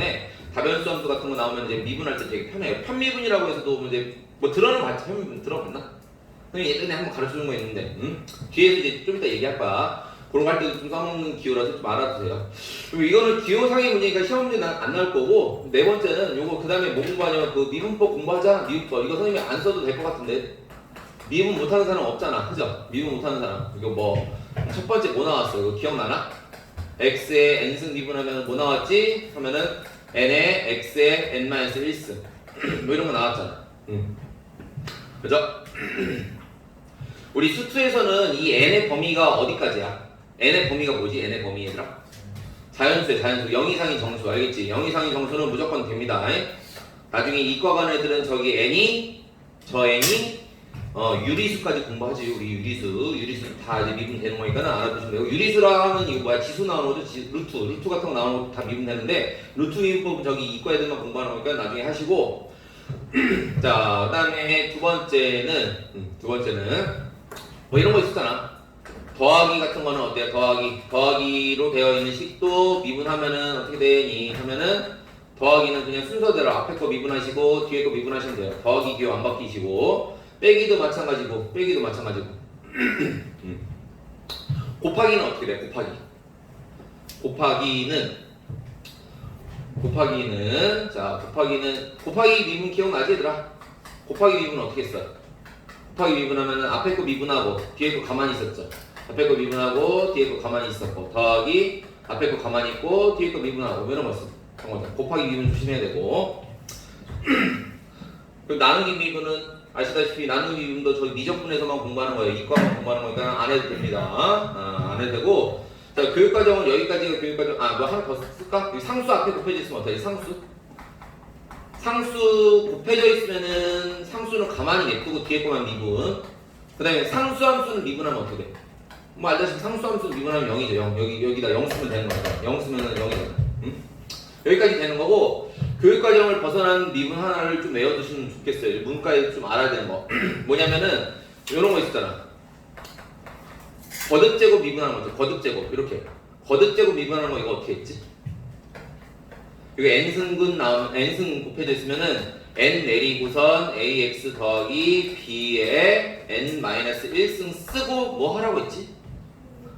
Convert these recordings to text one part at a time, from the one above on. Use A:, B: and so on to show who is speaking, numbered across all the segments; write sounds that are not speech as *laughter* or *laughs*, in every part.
A: 때문에 함수 같은 거 나오면 이제 미분할 때 되게 편해요. 편미분이라고 해서도 이제 뭐 들어는 봤지 편미분 들어봤나? 예전에 한번 가르쳐준 거 있는데 음? 뒤에서 이제 좀 이따 얘기할 거야. 그런 거 할 때도 좀 써먹는 기호라서 좀 알아두세요. 그리고 이거는 기호상의 문제니까 시험 문제 나- 안 나올 거고 네 번째는 요거 그 다음에 뭐 공부하냐면 그 미분법 공부하자 미분법 이거 선생님이 안 써도 될 것 같은데 미분 못하는 사람 없잖아 그죠? 미분 못하는 사람 이거 뭐 첫 번째 뭐 나왔어 이거 기억나나? x에 n승 미분하면 뭐 나왔지? 하면은 n에 x에 n-1승 *clears throat* 뭐 이런 거 나왔잖아 응. 그죠? *clears throat* 우리 수투에서는 이 n의 범위가 어디까지야? n의 범위가 뭐지? n의 범위 얘들아? 자연수야 자연수 0 이상인 정수 알겠지? 0 이상인 정수는 무조건 됩니다 나중에 이과 간 애들은 저기 n이 저 n이 어, 유리수까지 공부하지 우리 유리수. 유리수 다 이제 미분 되는 거니까 알아두시면 되고. 유리수라는 이거 뭐야? 지수 나오는 거죠? 지- 루트. 루트 같은 거 나오는 것도 다 미분 되는데 루트 미분법은 저기 이과 애들만 공부하는 거니까 나중에 하시고. *clears throat* 자 그다음에 두 번째는 음, 두 번째는 뭐 이런 거 있었잖아. 더하기 같은 거는 어때요? 더하기. 더하기로 되어 있는 식도 미분하면은 어떻게 되니? 하면은 더하기는 그냥 순서대로 앞에 거 미분하시고 뒤에 거 미분하시면 돼요. 더하기 기호 안 바뀌시고 빼기도 마찬가지고 빼기도 마찬가지고 *clears throat* 음. 곱하기는 어떻게 돼? 곱하기 곱하기는 곱하기는 자 곱하기는 곱하기 미분 기억나지 얘들아? 곱하기 미분 어떻게 써? 곱하기 미분하면은 앞에 거 미분하고 뒤에 거 가만히 있었죠 앞에 거 미분하고 뒤에 거 가만히 있었고 더하기 앞에 거 가만히 있고 뒤에 거 미분하고 뭐 이런 거 있어 곱하기 미분 조심해야 되고 *clears throat* 그리고 나누기 미분은 아시다시피 나누기 미분도 저희 미적분에서만 공부하는 거예요. 이과만 공부하는 거니까 안 해도 됩니다. 아, 안 해도 되고 자 교육과정은 여기까지가 교육과정 아 뭐 하나 더 쓸까? 상수 앞에 곱해져 있으면 어떡해? 상수 상수 곱해져 있으면은 상수는 가만히 냅두고 뒤에 거만 미분 그 다음에 상수 함수는 미분하면 어떻게 돼? 뭐 알다시피 상수 함수는 미분하면 0이죠 0 여기, 여기다 0 쓰면 되는 거죠 0 쓰면 0이잖아 응? 여기까지 되는 거고 교육 과정을 벗어난 미분 하나를 좀 외워두시면 좋겠어요. 문과에 좀 알아야 되는 거. *clears throat* 뭐냐면은 이런 거 있었잖아. 거듭 제곱 미분하는 거죠. 거듭 제곱 이렇게 거듭 제곱 미분하는 거 이거 어떻게 했지? 여기 n승근 나오면 n승 곱해져 있으면은 n 내리고선 ax 더하기 b에 n-1승 쓰고 뭐 하라고 했지?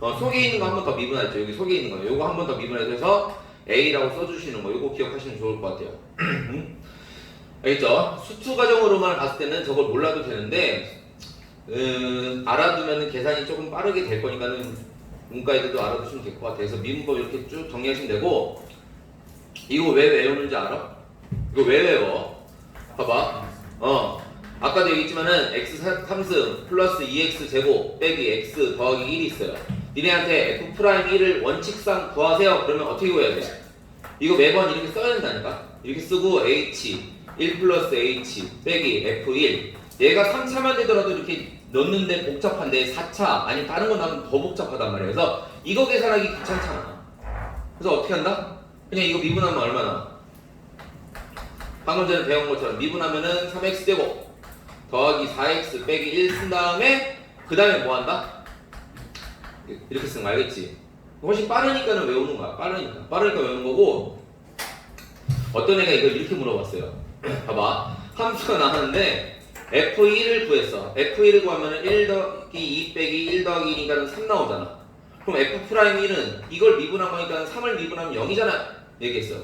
A: 어, 속에 있는 거 한 번 더 미분하죠. 여기 속에 있는 거. 요거 한 번 더 미분해서 A라고 써주시는 거. 요거 기억하시면 좋을 것 같아요. 음? *clears throat* 알겠죠? 수투 과정으로만 봤을 때는 저걸 몰라도 되는데, 음, 알아두면 계산이 조금 빠르게 될 거니까는 문과 애들도 알아두시면 될 것 같아요. 그래서 미분법 이렇게 쭉 정리하시면 되고, 이거 왜 외우는지 알아? 이거 왜 외워? 봐봐. 어. 아까도 얘기했지만은 x 3승 플러스 2x 제곱 빼기 x 더하기 1이 있어요. 니네한테 f 프라임 1을 원칙상 구하세요. 그러면 어떻게 구해야 돼? 이거 매번 이렇게 써야 된다니까. 이렇게 쓰고 h 1 플러스 h 빼기 f1 얘가 3차만 되더라도 이렇게 넣는데 복잡한데 4차 아니면 다른 거 나오면 더 복잡하단 말이에요. 그래서 이거 계산하기 귀찮잖아. 그래서 어떻게 한다? 그냥 이거 미분하면 얼마나? 방금 전에 배운 것처럼 미분하면은 3x 제곱 더하기 4x 빼기 1 쓴 다음에 그 다음에 뭐 한다? 이렇게 쓰는 거 알겠지? 훨씬 빠르니까는 외우는 거야. 빠르니까. 빠르니까 외우는 거고 어떤 애가 이걸 이렇게 물어봤어요. *clears throat* 봐봐. 함수가 나왔는데 f1을 구했어. f1을 구하면 1 더하기 2 빼기 1 더하기 2니까 3 나오잖아. 그럼 f 프라임 1은 이걸 미분한 거니까 3을 미분하면 0이잖아. 얘기했어.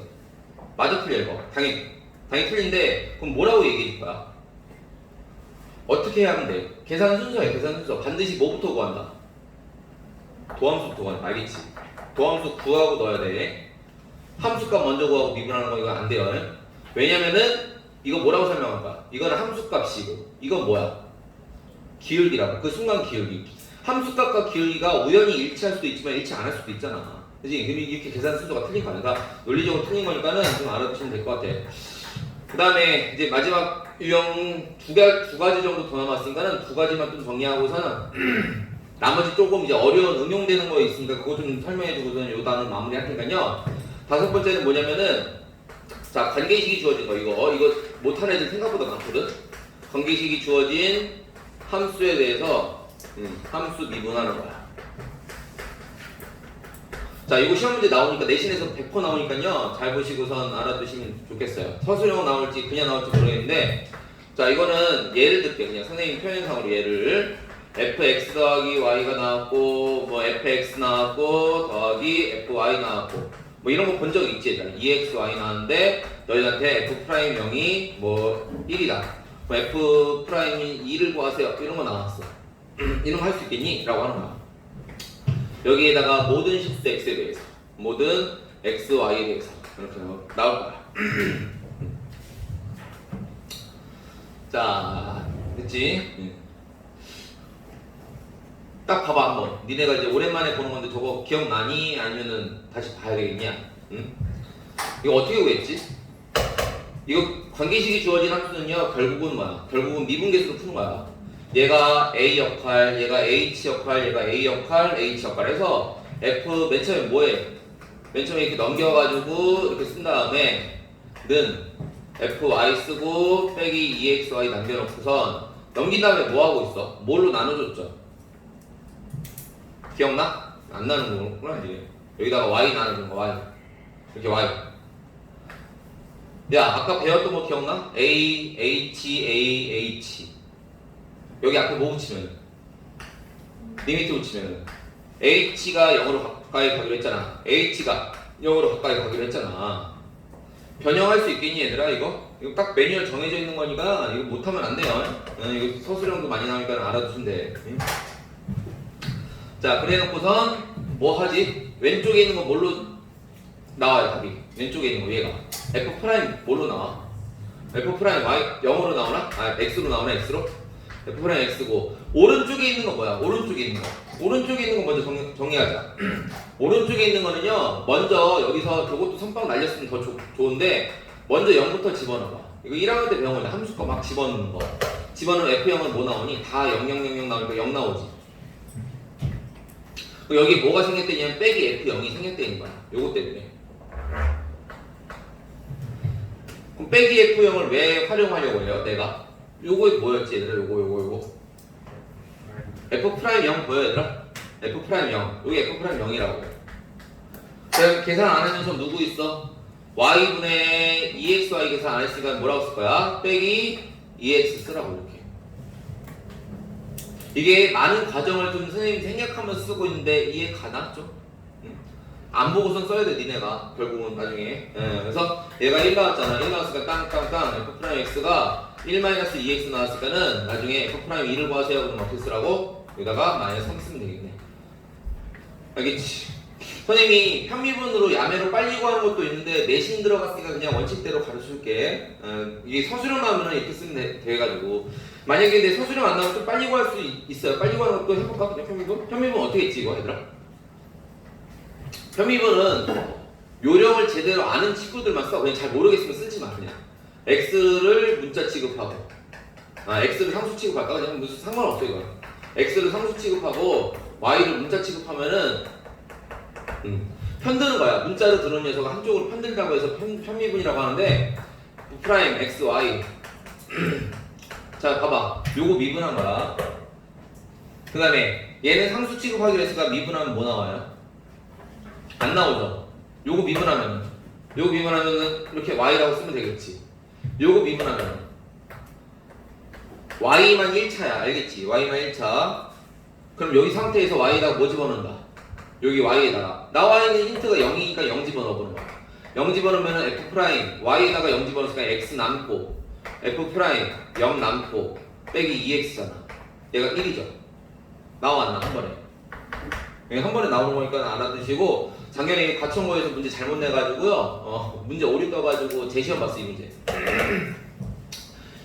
A: 맞아 틀려 이거. 당연히 당연히 틀린데 그럼 뭐라고 얘기해 줄 거야? 어떻게 해야 하면 돼? 계산 순서야 계산 순서. 반드시 뭐부터 구한다? 도함수부터 구한다. 알겠지? 도함수 구하고 넣어야 돼. 함수값 먼저 구하고 미분하는 거 이거 안 돼요. 왜냐면은 이거 뭐라고 설명할까? 이거는 함수값이고 이건 뭐야? 기울기라고. 그 순간 기울기. 함수값과 기울기가 우연히 일치할 수도 있지만 일치 안 할 수도 있잖아. 그지? 이렇게 계산 순서가 틀린 거야. 그러니까 논리적으로 틀린 거니까는 좀 알아두시면 될 것 같아. 그 다음에 이제 마지막 유형 두, 가, 두 가지 정도 더 남았으니까는 두 가지만 좀 정리하고서는 *clears throat* 나머지 조금 이제 어려운 응용되는 거 있으니까 그거 좀 설명해주고서는 요 단어 마무리 할 테니까요. 다섯 번째는 뭐냐면은 자 관계식이 주어진 거 이거 이거 못하는 애들 생각보다 많거든. 관계식이 주어진 함수에 대해서 음, 함수 미분하는 거야. 자, 이거 시험 문제 나오니까 내신에서 100% 나오니까요. 잘 보시고선 알아두시면 좋겠어요. 서술형 나올지 그냥 나올지 모르겠는데 자, 이거는 예를 들게요. 그냥 선생님 표현상으로 예를 fx 더하기 y가 나왔고 뭐 fx 나왔고 더하기 fy 나왔고. 뭐 이런 거 본 적 있지? 얘들아 2xy 나왔는데 너희한테 f 프라임 0이 뭐 1이다. 뭐 f 프라임이 2를 구하세요. 이런 거 나왔어. *clears throat* 이런 거 할 수 있겠니? 라고 하는 거야. 여기에다가 모든 실수 x에 대해서 모든 x, y에 대해서 이렇게 나올 거야. *clears throat* 자 됐지? 딱 봐봐 한번 니네가 이제 오랜만에 보는 건데 저거 기억나니? 아니면은 다시 봐야 되겠냐? 응? 이거 어떻게 구했지? 이거 관계식이 주어진 함수는요 결국은 뭐야? 결국은 미분계수로 푸는 거야 얘가 A 역할, 얘가 H 역할, 얘가 A 역할, H 역할 해서 F 맨 처음에 뭐해? 맨 처음에 이렇게 넘겨가지고 이렇게 쓴 다음에 는 FY 쓰고 빼기 EXY 남겨놓고선 넘긴 다음에 뭐 하고 있어? 뭘로 나눠줬죠? 기억나? 안 나는 거구나 이제. 여기다가 y 나누는 거 y. 이렇게 y. 야 아까 배웠던 거 기억나? a h a h. 여기 앞에 뭐 붙이면 리미트 붙이면 h가 0으로 가까이 가기로 했잖아. H가 0으로 가까이 가기로 했잖아. 변형할 수 있겠니 얘들아 이거? 이거 딱 매뉴얼 정해져 있는 거니까 이거 못하면 안 돼요. 어, 이거 서술형도 많이 나오니까 알아두시면 돼. 응? 자, 그래 놓고선 뭐 하지? 왼쪽에 있는 거 뭘로 나와요, 답이? 왼쪽에 있는 거 얘가. f 프라임 뭘로 나와? f 프라임 y 0으로 나오나? 아, x로 나오나? x로? f 프라임 x고 오른쪽에 있는 거 뭐야? 오른쪽에 있는 거. 오른쪽에 있는 거 먼저 정리, 정리하자. *clears throat* 오른쪽에 있는 거는요. 먼저 여기서 저것도 선빵 날렸으면 더 좋- 좋은데 먼저 0부터 집어넣어. 이거 1학년 때 배운 거냐? 함수거 막 집어넣는 거. 집어넣으면 f0은 뭐 나오니? 다 0, 0, 0, 0 나오니까 0 나오지. 그럼 여기 뭐가 생겼대냐면 빼기 F0이 생겼대는 거야. 요거 때문에. 그럼 빼기 F0을 왜 활용하려고 해요? 내가? 요거 뭐였지 얘들아? 요거 요거 요거. F 프라임 0 보여 얘들아? F 프라임 0. 여기 F 프라임 0이라고. 제가 계산 안선 누구 있어? y분의 2xy 계산 안 했으니까 뭐라고 쓸 거야? 빼기 2x 쓰라고 이게 많은 과정을 좀 선생님이 생략하면서 쓰고 있는데 이해 가나 좀? 응? 안 보고선 써야 돼 니네가 결국은 나중에 예, 그래서 얘가 1 나왔잖아 1 나왔으니까 땅땅땅 f 프라임 x가 1 마이너스 2x 나왔으니까는 나중에 f 프라임 2를 구하세요 그러면 어떻게 쓰라고? 여기다가 마이너스 3 쓰면 되겠네 알겠지? 선생님이 편미분으로 야매로 빨리 구하는 것도 있는데 내신 들어갔으니까 그냥 원칙대로 가르쳐줄게 어, 이게 서술형 나오면 이렇게 쓰면 돼, 돼가지고 만약에 내 서술형 안 나오면 좀 빨리 구할 수 있- 있어요 빨리 구하는 것도 해볼까? 그냥 편미분? 편미분 어떻게 했지 이거 얘들아? 편미분은 요령을 제대로 아는 친구들만 써 그냥 잘 모르겠으면 쓰지 마 그냥 x를 문자 취급하고 아 x를 상수 취급할까? 그냥 무슨 상관없어 이거 x를 상수 취급하고 y를 문자 취급하면은 음, 편드는 거야. 문자로 들어온 녀석을 한쪽으로 편들다고 해서 편, 편미분이라고 하는데 프라임 x, y 자 봐봐. 요거 미분한 거야. 그 다음에 얘는 상수 취급하기로 했으니까 미분하면 뭐 나와요? 안 나오죠. 요거 미분하면. 요거 미분하면은 이렇게 y라고 쓰면 되겠지. 요거 미분하면. y만 1차야. 알겠지? y만 1차. 그럼 여기 상태에서 y에다가 뭐 집어넣는다? 여기 y에다가. 나와 있는 힌트가 0이니까 0 집어넣어보는 거야. 0 집어넣으면 f 프라임 y에다가 0 집어넣으니까 x 남고 f 프라임 0 남고 빼기 2x잖아. 얘가 1이죠. 나왔나 한 번에. 이게 한 번에 나오는 거니까 알아두시고 작년에 가천고에서 문제 잘못 내가지고요 어, 문제 오류 떠가지고 재시험 봤어 이 문제.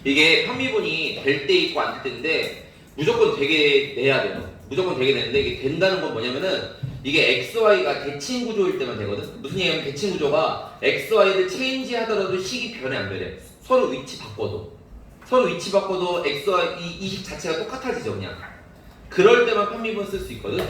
A: 이게 편미분이 될 때 있고 안 될 때인데 무조건 되게 내야 돼요. 무조건 되게 내는데 이게 된다는 건 뭐냐면은 이게 XY가 대칭 구조일 때만 되거든. 무슨 얘기냐면 대칭 구조가 XY를 체인지 하더라도 식이 변해 안 변해. 서로 위치 바꿔도. 서로 위치 바꿔도 XY 이, 이식 자체가 똑같아지죠 그냥. 그럴 때만 편미분 쓸 수 있거든.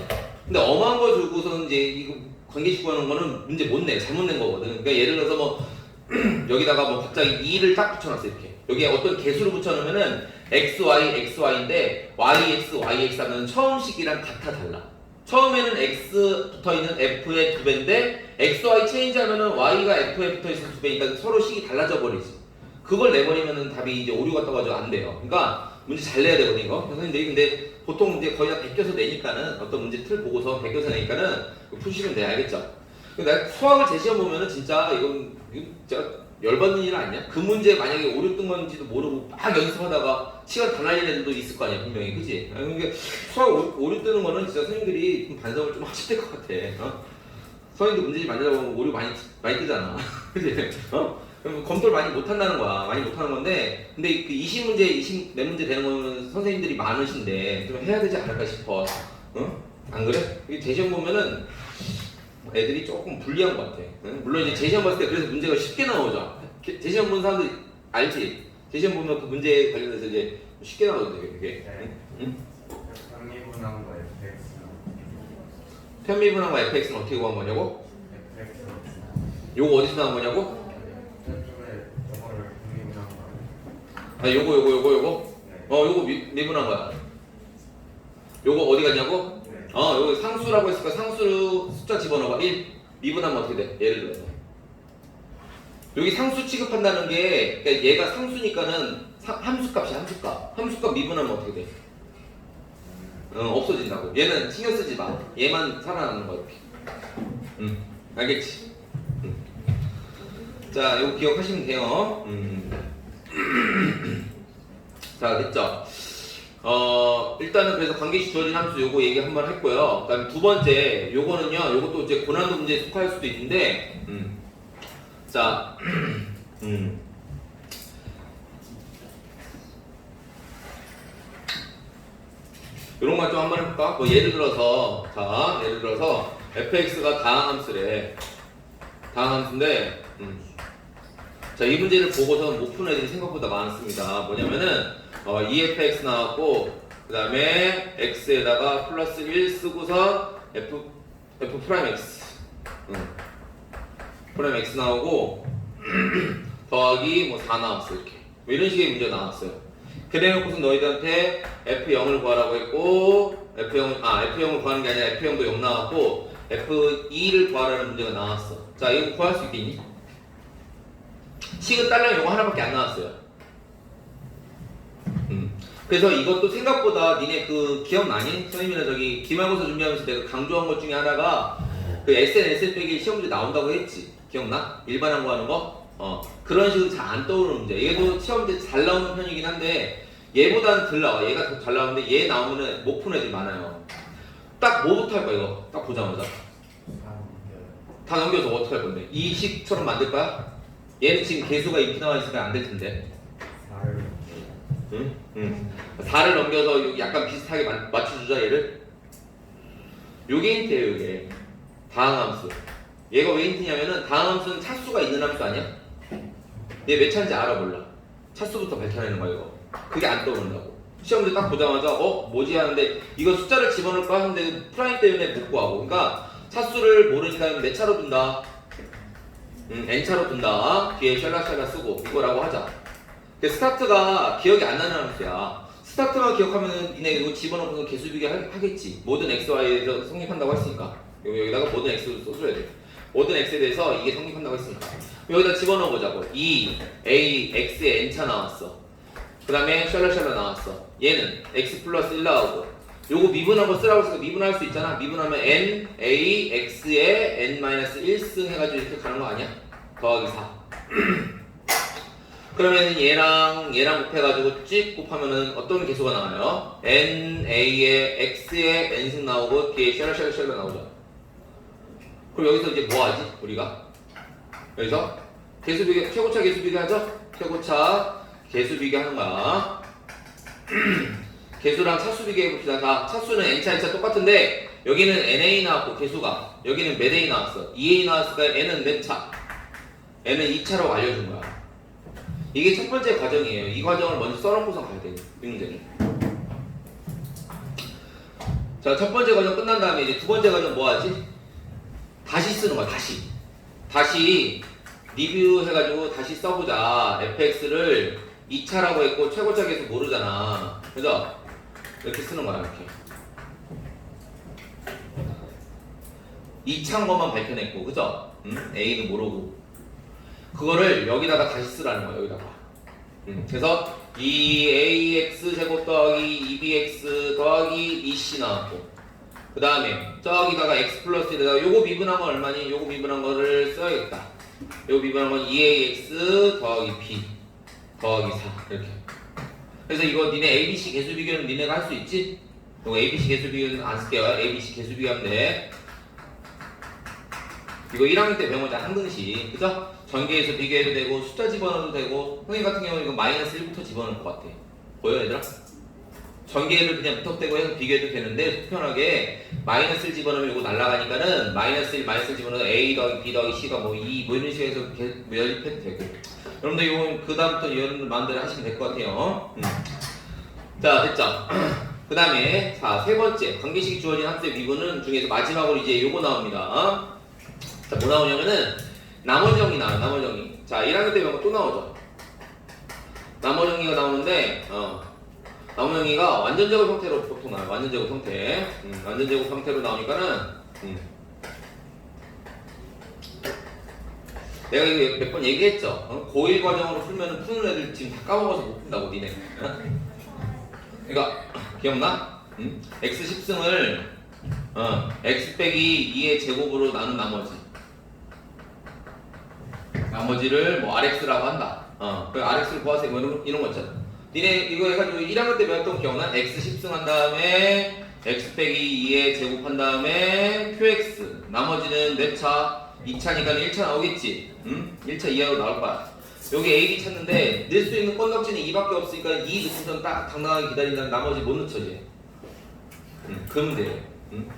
A: 근데 엄한 거 주고서는 이제 이거 관계식 구하는 거는 문제 못 내. 잘못 낸 거거든. 그러니까 예를 들어서 뭐 *clears throat* 여기다가 뭐 갑자기 2를 딱 붙여놨어 이렇게. 여기에 어떤 개수를 붙여놓으면은 XY, XY인데 YX, YX 하면 처음 식이랑 같아 달라. 처음에는 x 붙어 있는 f의 두 배인데 x, y 체인지 하면은 y가 f에 붙어 있는 두 배니까 서로 식이 달라져 버리지. 그걸 내버리면은 답이 이제 오류가 떠가지고 안 돼요. 그러니까 문제 잘 내야 되거든요, 이거. 선생님들이 근데 보통 이제 거의 다 베껴서 내니까는 어떤 문제 틀 보고서 베껴서 내니까는 푸시면 돼, 알겠죠? 근데 수학을 제시해 보면은 진짜 이건, 이건 진짜 열받는 일 아니야? 그 문제 만약에 오류 뜬 건지도 모르고 막 연습하다가 시간 다 날리는 애들도 있을 거 아니야, 분명히. 그지? 그러니까 수학 오- 오류 뜨는 거는 진짜 선생님들이 좀 반성을 좀될것 같아. 어? 선생님들 문제집 만들다 보면 오류 많이, 많이 뜨잖아. *laughs* 그지? 어? 그럼 검토를 많이 못 한다는 거야. 많이 못 하는 건데, 근데 그 20문제, 24문제 되는 거는 선생님들이 많으신데, 좀 해야 되지 않을까 싶어. 어? 안 그래? 이 대시험 보면은 애들이 조금 불리한 것 같아. 응? 물론 이제 제시험 봤을 때 그래서 문제가 쉽게 나오죠. 게- 제시험 본 사람들 알지? 제시험 보면 그 문제에 관련해서 이제 쉽게 나오거든요, 그게. 응? 응?
B: 상미분한 거 fx
A: 편미분함과 fx는 어떻게 구한 거냐고?
B: fx
A: 요거 어디서 나온 거냐고?
B: 저쪽에 저거를 상미분한 거
A: 아, 요거, 요거, 요거, 요거?
B: 네.
A: 어, 요거 미, 미분한 거야. 요거 어디 갔냐고?
B: 네.
A: 어, 여기 상수라고 했으니까 상수 숫자 집어넣어봐. 1. 미분하면 어떻게 돼? 예를 들어서. 여기 상수 취급한다는 게, 그러니까 얘가 상수니까는 사- 함수값이야, 함수값. 함수값 미분하면 어떻게 돼? 어, 없어진다고. 얘는 신경 쓰지 마. 얘만 살아나는 거야, 이렇게. 응. 알겠지? 응. 자, 이거 기억하시면 돼요. 음. *clears throat* 자, 됐죠? 어, 일단은 그래서 관계식 주어진 함수 요거 얘기 한번 했고요. 그 다음에 두 번째, 요거는요, 요것도 이제 고난도 문제에 속할 수도 있는데, 음. 자, *clears throat* 음. 요런 거좀 한번 해볼까? 뭐 예를 들어서, 자, 예를 들어서, fx가 다항함수래. 다항함수인데, 음. 자, 이 문제를 보고서는 못 푸는 애들이 생각보다 많습니다. 뭐냐면은, 어, EFX 나왔고, 그 다음에 X에다가 플러스 1 쓰고서 F, F 프라임 X. 응. 프라임 X 나오고, *clears throat* 더하기 뭐 4 나왔어, 이렇게. 뭐 이런 식의 문제가 나왔어요. 그래놓고서 너희들한테 F0을 구하라고 했고, F0, 아, F0을 구하는 게 아니라 F0도 0 나왔고, F2를 구하라는 문제가 나왔어. 자, 이거 구할 수 있겠니? 식은 딸랑 요거 하나밖에 안 나왔어요. 음. 그래서 이것도 생각보다 니네 그 기억나니? 선생님이나 저기 기말고사 준비하면서 내가 강조한 것 중에 하나가 그 SNS 빼기 시험 문제 나온다고 했지. 기억나? 일반 항고 하는 거? 어. 그런 식으로 잘 안 떠오르는 문제. 얘도 시험 문제 잘 나오는 편이긴 한데 얘보다는 덜 나와. 얘가 더 잘 나오는데 얘 나오면은 못 푸는 애들이 많아요. 딱 뭐부터 할 거야 이거? 딱 보자마자. 다 넘겨서 어떻게 할 건데? 이 식처럼 만들 거야? 얘는 지금 개수가 이렇게 나와 있으면 안 될 텐데.
B: 4를
A: 응? 응. 4를 넘겨서 여기 약간 비슷하게 마- 맞춰주자 얘를. 요게 힌트예요 요게. 다항함수. 얘가 왜 힌트냐면은 다항함수는 차수가 있는 함수 아니야? 얘 몇 차인지 알아 몰라. 차수부터 밝혀내는 거야 이거. 그게 안 떠오른다고. 시험 문제 딱 보자마자 어 뭐지 하는데 이거 숫자를 집어넣을까 하는데 프라임 때문에 못 구하고. 그러니까 차수를 모르니까 몇 차로 둔다. 음, n차로 둔다. 뒤에 샬라샬라 쓰고 이거라고 하자. 그 스타트가 기억이 안 나는 함수야. 스타트만 기억하면은 니네 이거 집어넣고서 개수 비교 하- 하겠지. 모든 x, y에서 성립한다고 했으니까. 여기, 여기다가 모든 x를 써줘야 돼. 모든 x에 대해서 이게 성립한다고 했으니까. 여기다 집어넣어 보자고. 2, a, x에 n차 나왔어. 그 다음에 샬라샬라 나왔어. 얘는 x 플러스 1 나오고. 요거 미분한 거 쓰라고 해서 미분할 수 있잖아. 미분하면 n, a, x에 n-1승 해가지고 이렇게 가는 거 아니야? 더하기 4. *clears throat* 그러면 얘랑 얘랑 곱해가지고 찍 곱하면은 어떤 개수가 나와요? n, a에 x에 n승 나오고 뒤에 샬라샬라샬라 나오죠. 그럼 여기서 이제 뭐 하지? 우리가 여기서 개수 비교 최고차 개수 비교하죠? 최고차 개수 비교하는 거야. *clears throat* 개수랑 차수 비교해 봅시다. 자, 차수는 n차, n차 똑같은데 여기는 na 나왔고 개수가 여기는 몇 a 나왔어? 2a 나왔으니까 n은 몇 차? n은 2차라고 알려준 거야. 이게 첫 번째 과정이에요. 이 과정을 먼저 써놓고서 가야 돼요. 이 문제는. 자, 첫 번째 과정 끝난 다음에 이제 두 번째 과정 뭐 하지? 다시 쓰는 거야, 다시. 다시 리뷰해가지고 다시 써보자. fx를 2차라고 했고 최고차 계수 모르잖아. 그죠? 이렇게 쓰는 거야, 이렇게. 이창 것만 밝혀냈고 그죠? 음? A는 모르고 그거를 여기다가 다시 쓰라는 거야 여기다가. 음, 그래서 2ax 제곱 더하기 2bx 더하기 2c 나왔고 그 다음에 저기다가 x 플러스에다가 요거 미분한 건 얼마니? 요거 미분한 거를 써야겠다. 요거 미분한 건 2ax 더하기 b 더하기 4 이렇게. 그래서 이거 니네 ABC 개수 비교는 니네가 할 수 있지? 요거 ABC 개수 비교는 안 쓸게요. ABC 개수 비교하면 돼. 이거 1학년 때 배운 거잖아 한등식 그죠? 전개해서 비교해도 되고 숫자 집어넣어도 되고 선생님 같은 경우는 이거 마이너스 1부터 집어넣을 것 같아 보여 얘들아? 전개를 그냥 무턱대고 해서 비교해도 되는데 편하게 마이너스 1 집어넣으면 이거 날라가니까는 마이너스 1 마이너스 1 집어넣어서 A 더하기 B 더하기 C가 뭐 2, 뭐 이런 식으로 해서 연립해도 되고 여러분들 이거 그 다음부터 여러분들 마음대로 하시면 될 것 같아요 음. 자 됐죠? *clears throat* 그 다음에 자세 번째 관계식이 주어진 합수의 미분은 중에서 마지막으로 이제 요거 나옵니다 자, 뭐 나오냐면은 나머지 정리 나와요. 나머지 정리. 자, 1학년 때 배운 거또 나오죠. 나머지 정리가 나오는데 어. 나머지 정리가 완전 제곱 형태로 보통 나와요. 완전 제곱 형태. 음, 완전 제곱 형태로 나오니까는 음. 내가 이거 몇 번 얘기했죠. 어? 고1 과정으로 풀면은 푸는 애들 지금 다 까먹어서 못 푼다고 니네. 어? *laughs* 그러니까 기억나? 음? x 10승을 어, x 빼기 2의 제곱으로 나눈 나머지 나머지를 뭐 RX라고 한다. 어, 그 RX를 구하세요. 뭐 이런, 이런 거 있잖아. 니네 이거 해가지고 1학년 때 배웠던 거 기억나? X 10승 한 다음에 X 빼기 2에 제곱한 다음에 QX. 나머지는 몇 차? 2차니까 1차 나오겠지. 응? 1차 이하로 나올 거야. 여기 AB 찾는데 낼수 있는 건덕지는 2밖에 없으니까 2 넣고선 딱 당당하게 기다린다면 나머지 못 넣죠 이제. 응, 그러면 돼요. 응?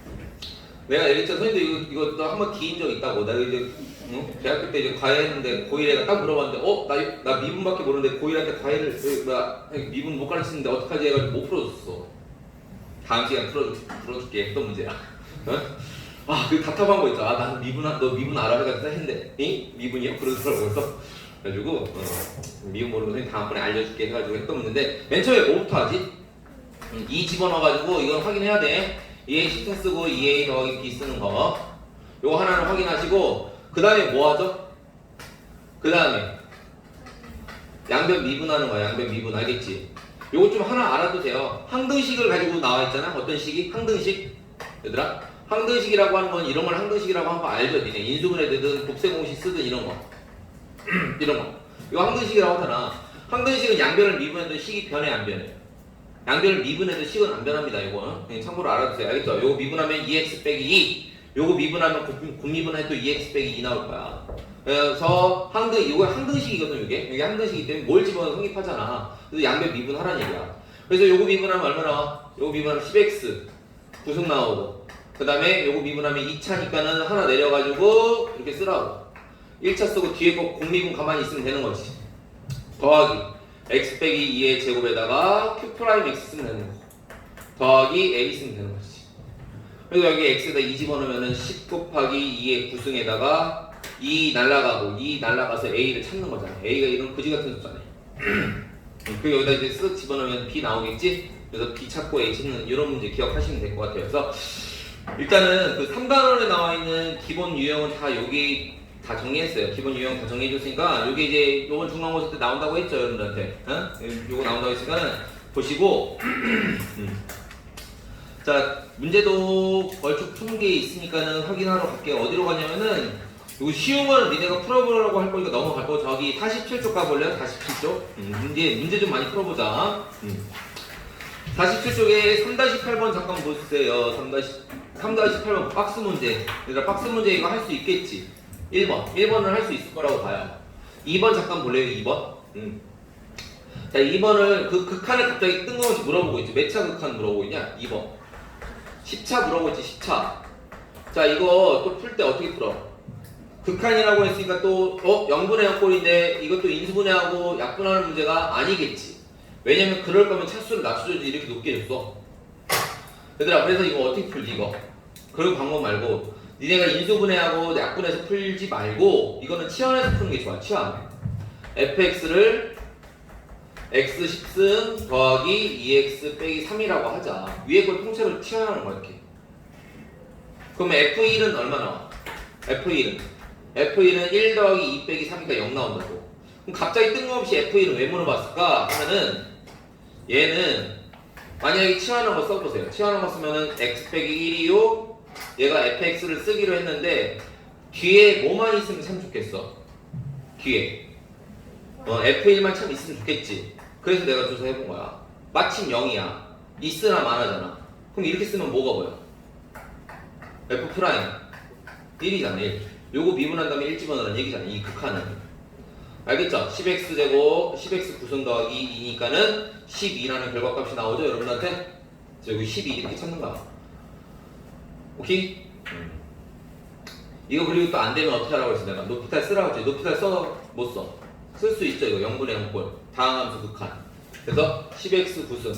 A: 내가 얘기했잖아. 선생님도 이거, 이거 한번 기인 적 있다고. 내가 이제 응? 대학교 때 이제 과외 했는데 고1 애가 딱 물어봤는데 어? 나, 나 미분밖에 모르는데 고1한테 과외를 그, 뭐야 미분 못 가르치는데 어떡하지 해가지고 못 풀어줬어 다음 시간 풀어줄, 풀어줄게 했던 문제야 어? 아, 그 답답한 거 있죠. 아, 미분, 아- 너 미분 알아? 해가지고 했는데, 응? 미분이요? 그러더라고요. 그래가지고, 어, 미분 모르는 선생님 다음번에 알려줄게 해가지고 했던 문제인데, 맨 처음에 뭐부터 하지? 음, 2 집어넣어가지고, 이건 확인해야 돼. 2A 10승 쓰고 2A 더하기 B 쓰는 거. 요거 하나는 확인하시고, 그 다음에 뭐 하죠? 그 다음에, 양변 미분하는 거야, 양변 미분. 알겠지? 요거 좀 하나 알아도 돼요. 항등식을 가지고 나와 있잖아. 어떤 식이? 항등식. 얘들아. 항등식이라고 하는 건 이런 걸 항등식이라고 하는 거 알죠? 니네 인수분해 되든 곱셈 공식 쓰든 이런 거. *clears throat* 이런 거. 이거 항등식이라고 하잖아. 항등식은 양변을 미분해도 식이 변해 안 변해? 양변을 미분해도 식은 안 변합니다. 이거 그냥 참고로 알아두세요. 알겠죠? 요거 미분하면 2x 빼기 2. 요거 미분하면 곱- 곱미분해도 2x 빼기 2 나올 거야. 그래서 항등 이거 항등식이거든 이게 이게 항등식이기 때문에 뭘 집어넣어 성립하잖아. 그래서 양변 미분하라는 얘기야. 그래서 요거 미분하면 얼마 나와? 요거 미분하면 10x 구속 나오고 그 다음에 요거 미분하면 2차니까는 하나 내려가지고 이렇게 쓰라고 1차 쓰고 뒤에 거 공미분 가만히 있으면 되는 거지 더하기 x 빼기 2의 제곱에다가 q 프라임 x 쓰면 되는 거고 더하기 a 쓰면 되는 거지 그래서 여기 x에다 2 집어넣으면 10 곱하기 2의 구승에다가 2 날라가고 2 날라가서 a를 찾는 거잖아 a가 이런 그지 같은 숫자네 *clears throat* 그 여기다 이제 쓱 집어넣으면 b 나오겠지 그래서 b 찾고 a 찾는 이런 문제 기억하시면 될 것 같아요 그래서 일단은 그 3단원에 나와 있는 기본 유형은 다 여기 다 정리했어요. 기본 유형 다 정리해줬으니까 여기 이제 요번 중간고사 때 나온다고 했죠 여러분들한테. 어? 요거 나온다고 했으니까 보시고 *clears throat* 음. 자 문제도 얼추 푼 게 있으니까는 확인하러 갈게요. 어디로 가냐면은 이거 쉬운 거는 니네가 풀어보려고 할 거니까 넘어갈 거고 저기 47쪽 가볼래요? 47쪽 음, 문제 문제 좀 많이 풀어보자. 음. 47쪽에 3-8번 잠깐 보세요. 3-8번 박스 문제. 얘들아 박스 문제 이거 할 수 있겠지? 1번. 1번은 할수 있을 거라고 봐요. 2번 잠깐 볼래요? 2번? 음. 자, 2번을 그 극한을 갑자기 뜬금없이 물어보고 있지. 몇 차 극한 물어보고 있냐? 2번. 10차 물어보고 있지. 10차. 자, 이거 또 풀 때 어떻게 풀어? 극한이라고 했으니까 또 어? 0분의 0꼴인데 이것도 인수분해하고 약분하는 문제가 아니겠지. 왜냐면 그럴 거면 차수를 낮춰줘야지 이렇게 높게 줬어. 얘들아 그래서 이거 어떻게 풀지 이거? 그런 방법 말고 니네가 인수분해하고 약분해서 풀지 말고 이거는 치환해서 푸는 게 좋아 치환 fx를 x 10승 더하기 2x 빼기 3이라고 하자. 위에 걸 통째로 치환하는 거야 이렇게. 그러면 f1은 얼마 나와? F1은? F1은 1 더하기 2 빼기 3이니까 0 나온다고. 그럼 갑자기 뜬금없이 F1은 왜 물어봤을까? 하면은 얘는 만약에 치환한 거 써보세요. 치환한 거 쓰면은 x 빼기 1이요. 얘가 fx를 쓰기로 했는데 뒤에 뭐만 있으면 참 좋겠어? 뒤에. 어, F1만 참 있으면 좋겠지 그래서 내가 조사해본 거야 마침 0이야 있으나 마나잖아 그럼 이렇게 쓰면 뭐가 보여? F 프라임 1이잖아 1 요거 미분한 다음에 1 집어넣으라는 얘기잖아 이 극한은 알겠죠? 10x 제곱 10x 구성 더하기 2니까는 12라는 결과값이 나오죠 여러분한테? 그래서 여기 12 이렇게 찾는 거야 오케이? 음. 이거 그리고 또 안 되면 어떻게 하라고 했어 내가 노피탈 쓰라고 했지 노피탈 써? 못 써? 쓸 수 있죠 이거. 0분의 0꼴 다항함 수 극한. 그래서 10x 구승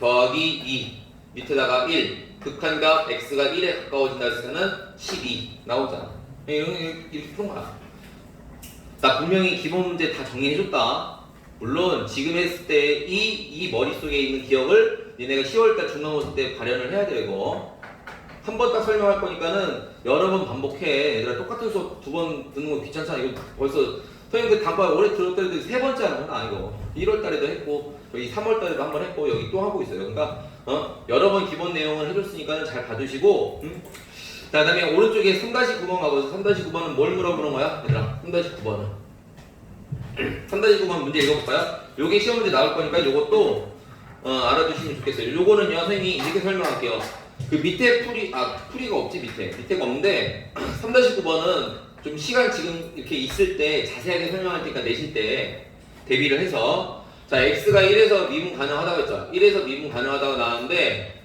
A: 더하기 2 밑에다가 1 극한값 x가 1에 가까워진다 했으면은 12 나오잖아. 이런 이렇게 푸는 거야. 나 분명히 기본 문제 다 정리해줬다. 물론 지금 했을 때 이 이 머릿속에 있는 기억을 얘네가 10월달 중간고사 때 발현을 해야 돼 이거. 한 번 딱 설명할 거니까는 여러 번 반복해. 얘들아 똑같은 수업 두 번 듣는 거 귀찮잖아. 이거 벌써 선생님 그 단과 올해 들었더니 세 번째 하는 건 아니고 1월 달에도 했고 여기 3월 달에도 한 번 했고 여기 또 하고 있어요. 그러니까 어? 여러 번 기본 내용을 해줬으니까 잘 봐주시고 음? 자 그 다음에 오른쪽에 3-9번 가보세요. 3-9번은 뭘 물어보는 거야 얘들아? 3-9번은. 3-9번 *clears throat* 문제 읽어볼까요? 요게 시험 문제 나올 거니까 요것도 어, 알아두시면 좋겠어요. 요거는요 선생님이 이렇게 설명할게요. 그 밑에 풀이 아 풀이가 없지 밑에. 밑에가 없는데 *clears throat* 3-9번은 좀 시간 지금 이렇게 있을 때 자세하게 설명할 테니까 내실 때 대비를 해서. 자 x가 1에서 미분 가능하다고 했죠 1에서 미분 가능하다고 나왔는데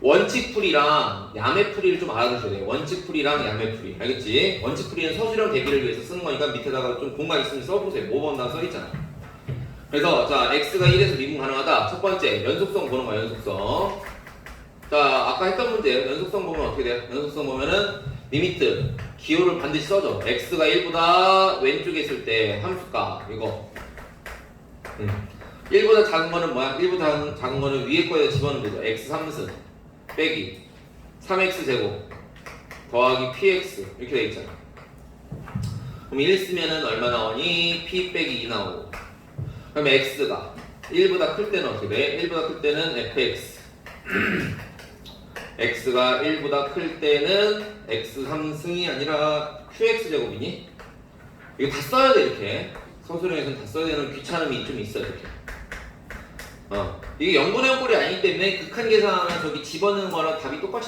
A: 원칙 풀이랑 야매 풀이를 좀 알아두셔야 돼요. 원칙 풀이랑 야매 풀이. 알겠지? 원칙 풀이는 서술형 대비를 위해서 쓰는 거니까 밑에다가 좀 공간 있으면 써보세요. 모범당 써있잖아. 그래서 자 x가 1에서 미분 가능하다. 첫 번째 연속성 보는 거야 연속성. 자 아까 했던 문제 연속성 보면 어떻게 돼요? 연속성 보면은 리미트 기호를 반드시 써줘 x가 1보다 왼쪽에 있을 때 함수값 이거 음. 1보다 작은 거는 뭐야? 1보다 작은, 거는 위에 거에 집어넣으면 되죠 x 3승 빼기 3x 제곱 더하기 px 이렇게 돼 있잖아 그럼 1 쓰면은 얼마 나오니? p 빼기 2 나오고 그럼 x가 1보다 클 때는 어떻게 돼? 1보다 클 때는 fx x가 1보다 클 때는 x 3승이 아니라 qx 제곱이니? 이거 다 써야 돼 이렇게. 서술형에서는 다 써야 되는 귀찮음이 좀 있어 이렇게. 어. 이게 0분의 0꼴이 아니기 때문에 극한 계산하면 저기 집어넣는 거랑 답이 똑같이